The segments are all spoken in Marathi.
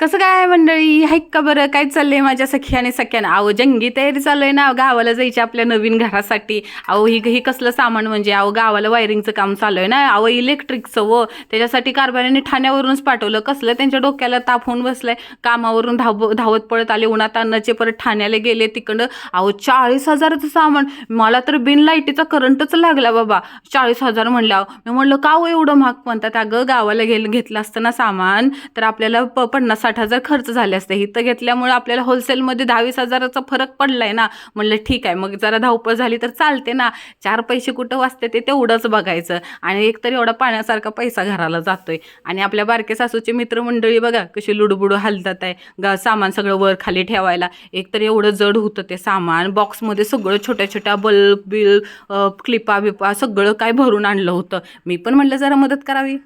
कसं काय मंडळी? हाय का बरं? काय चाललंय माझ्या सखी आणि सख्यानं? अहो जंगी तयारी चालू आहे ना. गावाला जायची आपल्या नवीन घरासाठी. अहो ही ही कसलं सामान म्हणजे? अहो गावाला वायरिंगचं काम चालू आहे ना. अहो इलेक्ट्रिकचं व. त्याच्यासाठी कारभाऱ्याने ठाण्यावरूनच पाठवलं. कसलं? त्यांच्या डोक्याला ताप होऊन बसलाय. कामावरून धाव धावत पळत आले. उन्हात अन्नाचे परत ठाण्याला गेले तिकडं. अहो चाळीस हजाराचं सामान. मला तर बिन लाईटीचा करंटच लागला बाबा. चाळीस हजार म्हणला. मी म्हणलं का हो एवढं महाग? म्हणतात अगं गावाला गेलं घेतलं असतं ना सामान तर आपल्याला प पन्नास साठ हजार खर्च झाले असते. इथं घेतल्यामुळे आपल्याला होलसेलमध्ये दहावीस हजाराचा फरक पडला आहे ना. म्हणलं ठीक आहे मग जरा धावपळ झाली तर चालते ना. चार पैसे कुठं वाचते ते तेवढंच बघायचं. आणि एकतरी एवढा पाण्यासारखा पैसा घराला जातोय. आणि आपल्या बारके सासूची मित्रमंडळी बघा कशी लुडबुडू हलतात आहे. गा सामान सगळं वर खाली ठेवायला. एकतर एवढं जड होतं ते सामान. बॉक्समध्ये सगळं छोट्या छोट्या बल्ब बिल क्लिपा बिपा सगळं काय भरून आणलं होतं. मी पण म्हणलं जरा मदत करावी.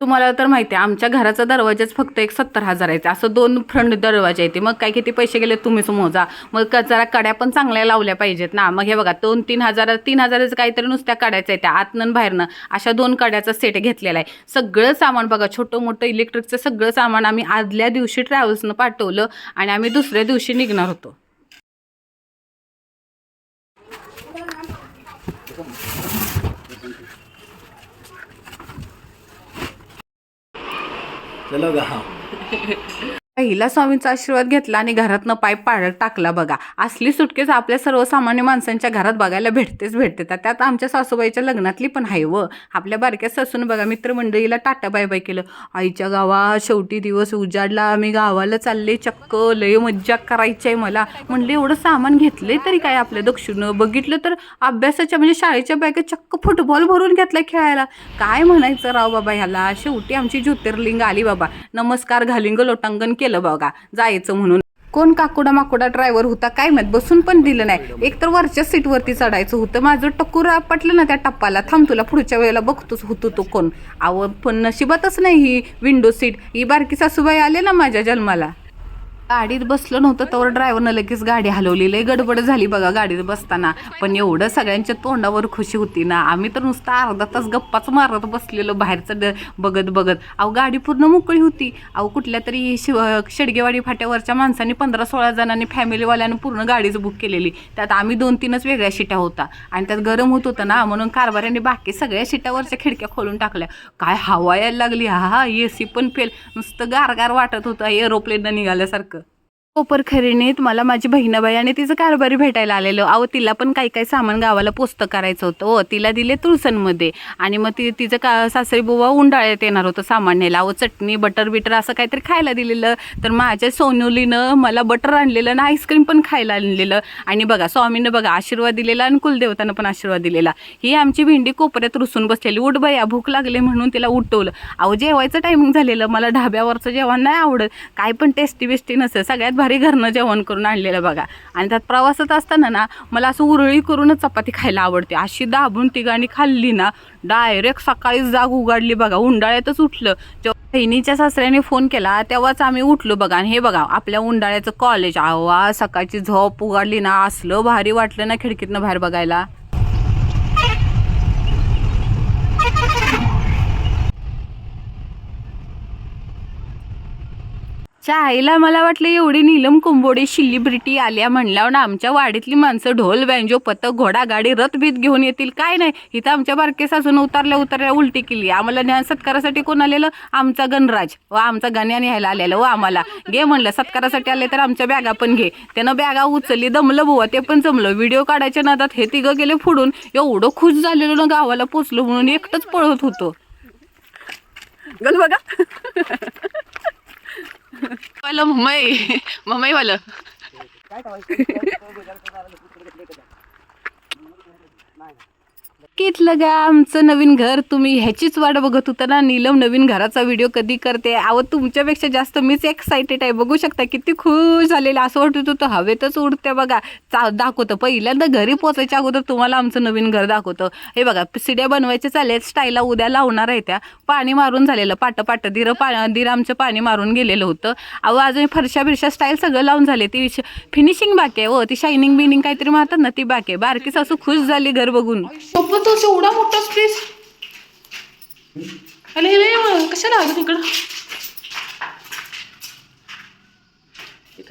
तुम्हाला तर माहिती आहे आमच्या घराचा दरवाजाच फक्त एक सत्तर हजाराचा असं दोन फ्रंट दरवाजा येते मग काय किती पैसे गेले तुम्हीच मोजा मग कचरा कड्या पण चांगल्या लावल्या पाहिजेत ना. मग हे बघा दोन तीन हजार तीन हजाराचं काहीतरी नुसत्या कड्याचं आहे त्या आतनं बाहेरनं. अशा दोन कड्याचा सेट घेतलेला आहे. सगळं सामान बघा छोटं मोठं इलेक्ट्रिकचं सगळं सामान आम्ही आदल्या दिवशी ट्रॅव्हल्सनं पाठवलं आणि आम्ही दुसऱ्या दिवशी निघणार होतो. चलो गा पहिला स्वामींचा आशीर्वाद घेतला आणि घरातनं पाय पाडत टाकला बघा. असली सुटकेस आपल्या सर्वसामान्य माणसांच्या घरात बघायला भेटतेच भेटते. तर त्यात आमच्या सासूबाईच्या लग्नातली पण आहे व. आपल्या बारक्या सासून बघा मित्रमंडळीला टाटा बाय बाय केलं. आईच्या गावा शेवटी दिवस उजाडला आम्ही गावाला चालले चक्क लय मज्जा करायची आहे मला. म्हणले एवढं सामान घेतलंय तरी काय आपल्या दक्षिण बघितलं तर अभ्यासाच्या म्हणजे शाळेच्या बॅगेत चक्क फुटबॉल भरून घेतलाय खेळायला. काय म्हणायचं राव बाबा ह्याला? शेवटी आमची ज्योतिर्लिंग आली बाबा. नमस्कार घालिंग लोटांगण केलं. बघा जायचं म्हणून. कोण काकुडा माकुडा ड्रायव्हर होता काय माहीत बसून पण दिलं नाही. एक तर वरच्या सीटवरती चढायचं होतं माझं टक्कूर पटलं ना त्या टप्पाला. थांब तुला पुढच्या वेळेला बघतोच होतो तो कोण. आव पण नशिबातच नाही ही विंडो सीट ही बारकी सासूबाई आले ना माझ्या जन्माला. गाडीत बसलो नव्हतं तर ड्रायव्हरनं लगेच गाडी हलवली. लय गडबड झाली बघा गाडीत बसताना. पण एवढं सगळ्यांच्या तोंडावर खुशी होती ना. आम्ही तर नुसतं अर्धा तास गप्पाच मारत बसलेलो बाहेरचं ड- बघत बघत. अहो गाडी पूर्ण मोकळी होती. अहो कुठल्या तरी शिव शेडगेवाडी फाट्यावरच्या माणसांनी पंधरा सोळा जणांनी फॅमिलीवाल्यानं पूर्ण गाडीच बुक केलेली. त्यात आम्ही दोन तीनच वेगळ्या शिट्या होता आणि त्यात गरम होत होतं ना म्हणून कारभाऱ्याने बाकी सगळ्या शिट्यावरच्या खिडक्या खोलून टाकल्या. काय हवा यायला लागली. हा हा ए सी पण फेल. नुसतं गारगार वाटत होतं. एरोप्लेननं निघाल्यासारखं. कोपरखरिणीत मला माझी बहिणाबाई आणि तिचं कारभारी भेटायला आलेलं. अहो तिला पण काही काही सामान गावाला पोस्त करायचं होतं. हो तिला दिले तुळसनमध्ये आणि मग ती तिचं का सासरी बुवा उंडाळ्यात येणार होतं सामान न्यायला अहो चटणी बटर बिटर असं काहीतरी खायला दिलेलं. तर माझ्या सोनोलीनं मला बटर आणलेलं आणि आईस्क्रीम पण खायला आणलेलं. आणि बघा स्वामीनं बघा आशीर्वाद दिलेला आणि कुलदेवतानं पण आशीर्वाद दिलेला. ही आमची भेंडी कोपऱ्यात रुसून बसलेली. उठ बया भूक लागले म्हणून तिला उठवलं. अहो जेवायचं टायमिंग झालेलं. मला ढाब्यावरचं जेवण नाही आवडत. काय पण टेस्टी बेस्टी नसेल. सगळ्यात भारी घरनं जेवण करून आणलेलं बघा. आणि त्यात प्रवासात असताना ना मला असं उरळी करूनच चपाती खायला आवडते. अशी दाबून तिघांनी खाल्ली ना डायरेक्ट सकाळी जाग उघडली बघा. उंडाळ्यातच उठलं. जेव्हा बहिणीच्या सासऱ्याने फोन केला तेव्हाच आम्ही उठलो बघा. आणि हे बघा आपल्या उंडाळ्याचं कॉलेज आवा सकाळची झोप उघडली ना असलं भारी वाटलं ना खिडकीतनं बाहेर बघायला. चायला मला वाटलं एवढी नीलम कुंबोडे शिलिब्रिटी आल्या म्हणल्यावर ना आमच्या वाडीतली माणसं ढोल बँजो पथक घोडा गाडी घेऊन येतील. काय नाही इथं आमच्या बारके सासून उतरल्या उतरल्या उलटी केली. आम्हाला ज्ञान सत्कारासाठी कोण आलेलं? आमचा गणराज. व आमचा गण्या न्यायला आलेलं. व आम्हाला. घे म्हणलं सत्कारासाठी आले तर आमच्या बॅगा पण घे. त्यानं बॅगा उचलली दमलं बुवा ते पण जमलं. व्हिडिओ काढायच्या नादात हे तिघं गेले फुडून. एवढं खुश झालेलं ना गावाला पोचलो म्हणून एकटंच पळत होतो. गल बघा. वालं मम्मी मम्मी वालं कितलं गा आमचं नवीन घर तुम्ही ह्याचीच वाट बघत होता ना. नीलम नवीन घराचा व्हिडिओ कधी करते? अहो तुमच्यापेक्षा जास्त मीच एक्साइटेड आहे. बघू शकता किती खुश झालेलं असं वाटत होतं हवेतच उडते बघा. चा दाखवतं. पहिल्यांदा घरी पोचायच्या अगोदर तुम्हाला आमचं नवीन घर दाखवतं. हे बघा सिड्या बनवायच्या चालेल स्टाईला उद्या लावणार आहे त्या. पाणी मारून झालेलं. पाटं पाट धीर पा धीर आमचं पाणी मारून गेलेलं होतं. अहो अजून फरशा बिरशा स्टाईल सगळं लावून झाले. ती फिनिशिंग बाकी आहे. हो ती शायनिंग बिनिंग काहीतरी मारतात ना ती बाकी आहे. बारकी सासू खुश झाली घर बघून. सोबत एवढा मोठा स्पेस अरे कशाला आलं तिकडं?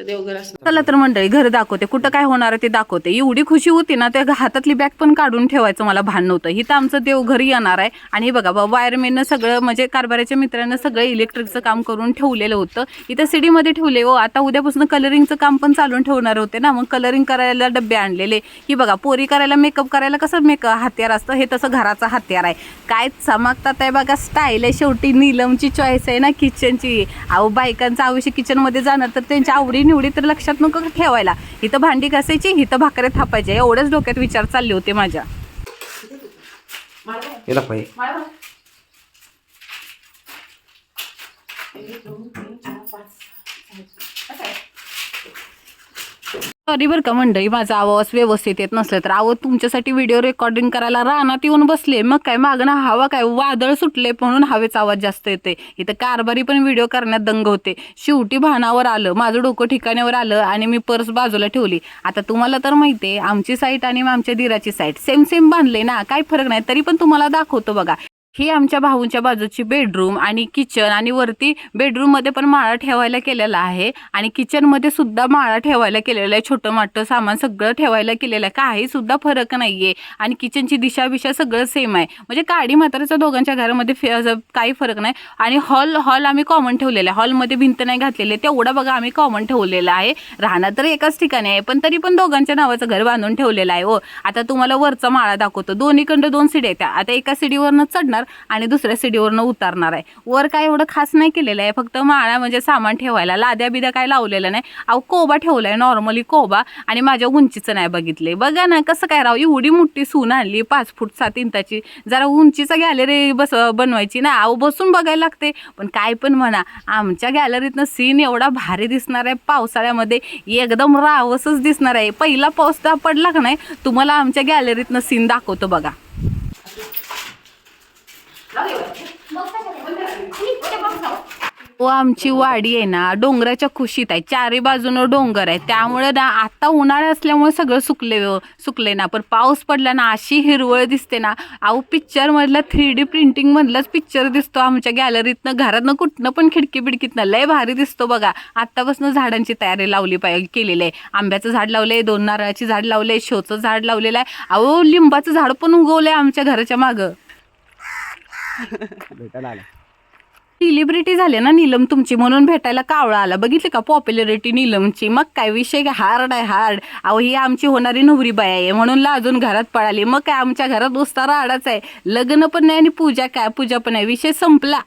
देवघर असणार चला तर मंडळी घर दाखवते. कुठं काय होणार ते दाखवते. एवढी खुशी होती ना त्या हातातली बॅग पण काढून ठेवायचं मला भान नव्हतं. ही तर आमचं देवघर येणार आहे. आणि हे बघा वायरमेननं सगळं म्हणजे कारभाराच्या मित्रांनं सगळं इलेक्ट्रिकचं काम करून ठेवलेलं होतं. इथं सिडीमध्ये ठेवले हो. आता उद्यापासून कलरिंगचं काम पण चालून ठेवणार होते ना. मग कलरिंग करायला डबे आणलेले. की बघा पोरी करायला मेकअप करायला कसं मेकअप हत्यार असतं? हे तसं घराचं हत्यार आहे. काय चमकतात आहे बघा स्टाईल आहे शेवटी. नीलमची चॉईस आहे ना किचनची अहो बायकांचं आयुष्य किचनमध्ये जाणार तर त्यांच्या आवडी निवडी तर लक्षात नको ठेवायला. इथं भांडी घासायची इथं भाकऱ्या थापायच्या. एवढ्याच डोक्यात विचार चालले होते माझ्या. सॉरी बरं का मंडळी माझा आवाज व्यवस्थित येत नसलं तर. आवाज तुमच्यासाठी व्हिडिओ रेकॉर्डिंग करायला रानात येऊन बसले. मग काय मागणं हवा काय? वादळ सुटले म्हणून हवेचा आवाज जास्त येते इथं कारभारी पण व्हिडिओ करण्यात दंग होते. शेवटी भानावर आलं. माझं डोकं ठिकाण्यावर आलं आणि मी पर्स बाजूला ठेवली. आता तुम्हाला तर माहिती आहे आमची साईट आणि आमच्या दिराची साईट सेम सेम बांधले ना. काही फरक नाही तरी पण तुम्हाला दाखवतो बघा. ही आमच्या भाऊंच्या बाजूची बेडरूम आणि किचन आणि वरती बेडरूममध्ये पण माळा ठेवायला केलेला आहे. आणि किचनमध्ये सुद्धा माळा ठेवायला केलेला आहे. छोटं मोठं सामान सगळं ठेवायला केलेलं आहे. काही सुद्धा फरक आहे आणि किचनची दिशा बिशा सगळं सेम आहे. म्हणजे काडी म्हाताऱ्याच्या दोघांच्या घरामध्ये फे- असं काही फरक नाही. आणि हॉल हॉल आम्ही कॉमन ठेवलेला आहे. हॉलमध्ये भिंत नाही घातलेली आहे. तेवढा बघा आम्ही कॉमन ठेवलेला आहे. राहणार तर एकाच ठिकाणी आहे. पण तरी पण दोघांच्या नावाचं घर बांधून ठेवलेलं आहे हो. आता तुम्हाला वरचा माळा दाखवतो. दोन्हीकडं दोन सिडी आहेत त्या. आता एका सिडीवरनं चढणार आणि दुसऱ्या सिडीवरनं उतारणार आहे. वर काय एवढं खास नाही केलेलं आहे फक्त माळा म्हणजे सामान ठेवायला लाद्या बिद्या काय लावलेलं नाही. अहो कोबा ठेवलाय नॉर्मली कोबा आणि माझ्या उंचीचं नाही बघितले बघा ना कसं काय राव एवढी मोठी सून आणली पाच फूट सात इंचाची. जरा उंचीचा गॅलरी बस बनवायची ना. अहो बसून बघायला लागते. पण काय पण म्हणा आमच्या गॅलरीतनं सीन एवढा भारी दिसणार आहे पावसाळ्यामध्ये एकदम रावसच दिसणार आहे. पहिला पाऊस तर पडला का नाही तुम्हाला आमच्या गॅलरीतनं सीन दाखवतो बघा. व आमची वाडी आहे ना डोंगराच्या खुशीत आहे. चारी बाजूनं डोंगर आहे. त्यामुळे ना आता उन्हाळा असल्यामुळे सगळं सुकले हो, सुकले ना. पण पाऊस पडला ना अशी हिरवळ दिसते ना. अहो पिक्चरमधला थ्री डी प्रिंटिंग मधलाच पिक्चर दिसतो आमच्या गॅलरीतनं घरातनं कुठनं पण खिडकी बिडकीतनं लय भारी दिसतो बघा. आत्तापासून झाडांची तयारी लावली पाहिजे केलेली आहे. आंब्याचं झाड लावलंय दोन नारळाची झाड लावले शोचं झाड लावलेलं आहे. अहो लिंबाचं झाड पण उगवलंय आमच्या घराच्या मागं. भेटायला आला. सेलिब्रिटी झाले ना नीलम तुमची म्हणून भेटायला कावळा आला. बघितली का पॉप्युलरिटी नीलमची? मग काय विषय काय हार्ड आहे हार्ड अहो ही आमची होणारी नवरी बाई आहे. म्हणून लाजून घरात पळाली. मग काय आमच्या घरात उस्तारा आडाच आहे. लग्न पण नाही आणि पूजा काय? पूजा पण आहे विषय संपला.